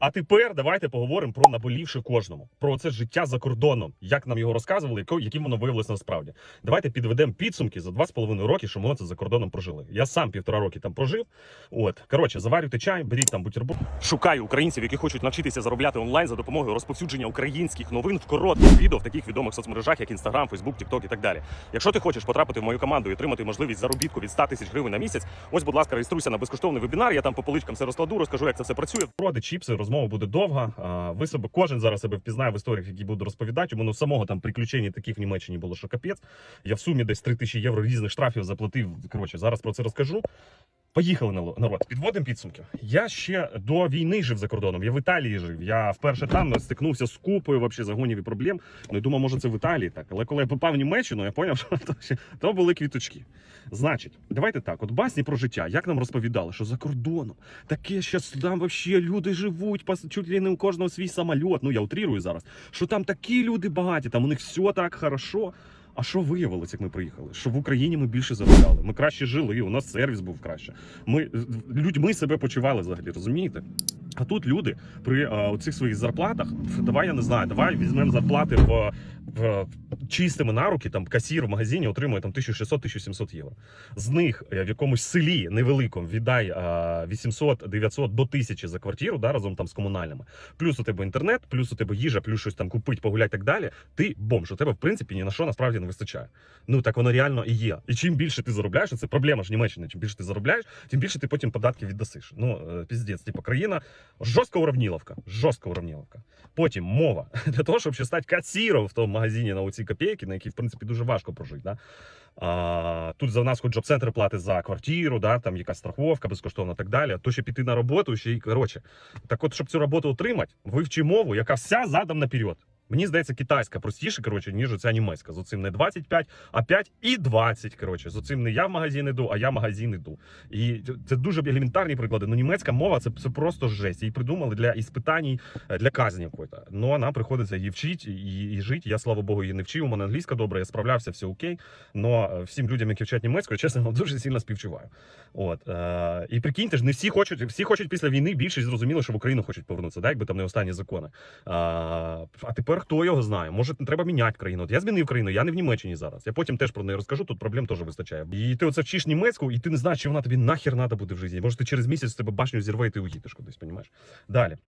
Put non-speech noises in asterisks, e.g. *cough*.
А тепер давайте поговоримо про наболівши кожному, про це життя за кордоном, як нам його розказували, яким воно виявилося насправді. Давайте підведемо підсумки за два з половиною роки, що ми це за кордоном прожили. Я сам півтора роки там прожив. От коротше, заварюйте чай, беріть там бутерброд. Шукаю українців, які хочуть навчитися заробляти онлайн за допомогою розповсюдження українських новин в коротких відео в таких відомих соцмережах, як Instagram, Facebook, TikTok і так далі. Якщо ти хочеш потрапити в мою команду і отримати можливість заробітку від 100 тисяч гривень на місяць, ось, будь ласка, реєструйся на безкоштовний вебінар. Я там по поличкам все розкладу, розкажу, як це все працює. Проди чіпси, розмова буде довга. Ви себе кожен зараз себе впізнає в історіях, які буду розповідати. У мене самого там приключень таких в Німеччині було, що капець. Я в сумі десь 3 тисячі євро різних штрафів заплатив. Коротше, зараз про це розкажу. Поїхали на народ. Підводимо підсумки. Я ще до війни жив за кордоном. Я в Італії жив. Я вперше там стикнувся з купою вообще загонів і проблем. Ну і думав, може це в Італії так. Але коли я попав в Німеччину, я зрозумів, *laughs* що то, ще, то були квіточки. Значить, давайте так: от басні про життя, як нам розповідали, що за кордоном таке щас там вообще люди живуть, чуть ли не у кожного свій самоліт. Ну я утрірую зараз. Що там такі люди багаті, там у них все так хорошо. А що виявилось, як ми приїхали? Що в Україні ми більше заробляли, ми краще жили, у нас сервіс був краще. Ми людьми себе почували взагалі, розумієте? А тут люди при цих своїх зарплатах, давай я не знаю, давай візьмемо зарплати в чистими на руки, там касір в магазині отримує там 1600-1700 євро. З них е, в якомусь селі невеликому віддай 800-900 до 1000 за квартиру, да, разом там з комунальними. Плюс у тебе інтернет, плюс у тебе їжа, плюс щось там купить, погуляти і так далі. Ти бомж. У тебе в принципі ні на що насправді не вистачає. Ну так воно реально і є. І чим більше ти заробляєш, це проблема ж Німеччини. Чим більше ти заробляєш, тим більше ти потім податки віддасиш. Ну е, піздець, типу, країна жорстка уравніловка. Жорстка уравніловка. Потім мова *laughs* для того, щоб стати касіром в тому магазині на оці копійки, на які в принципі дуже важко прожити. Да? А, тут за нас хоч джоб-центр платить за квартиру, да, там якась страховка безкоштовна і так далі. То ще піти на роботу, ще й коротше. Так от, щоб цю роботу отримати, вивчи мову, яка вся задом наперед. Мені здається, китайська простіше, коротше, ніж оця німецька. З оцим не 25, а 5 і 20. Коротше, з оцим не я в магазин іду, а я в магазин іду. І це дуже елементарні приклади. Ну, німецька мова це, це просто жесть. Її придумали для іспитань, е, для казні якоїсь. Ну, нам приходиться її вчити і, і жити. Я, слава Богу, її не вчив. У мене англійська добра, я справлявся, все окей. Но всім людям, які вчать німецькою, чесно, вам дуже сильно співчуваю. От е, і прикиньте ж, не всі хочуть, всі хочуть після війни більшість зрозуміло, що в Україну хочуть повернутися, да, якби там не останні закони. А, а тепер хто його знає? Може, треба міняти країну. От я змінив країну, я не в Німеччині зараз. Я потім теж про неї розкажу. Тут проблем теж вистачає. І ти оце вчиш німецьку, і ти не знаєш, чи вона тобі нахер треба буде в житті. Може, ти через місяць тебе башню зірве, і ти уїдеш кудись, понімаєш? Далі.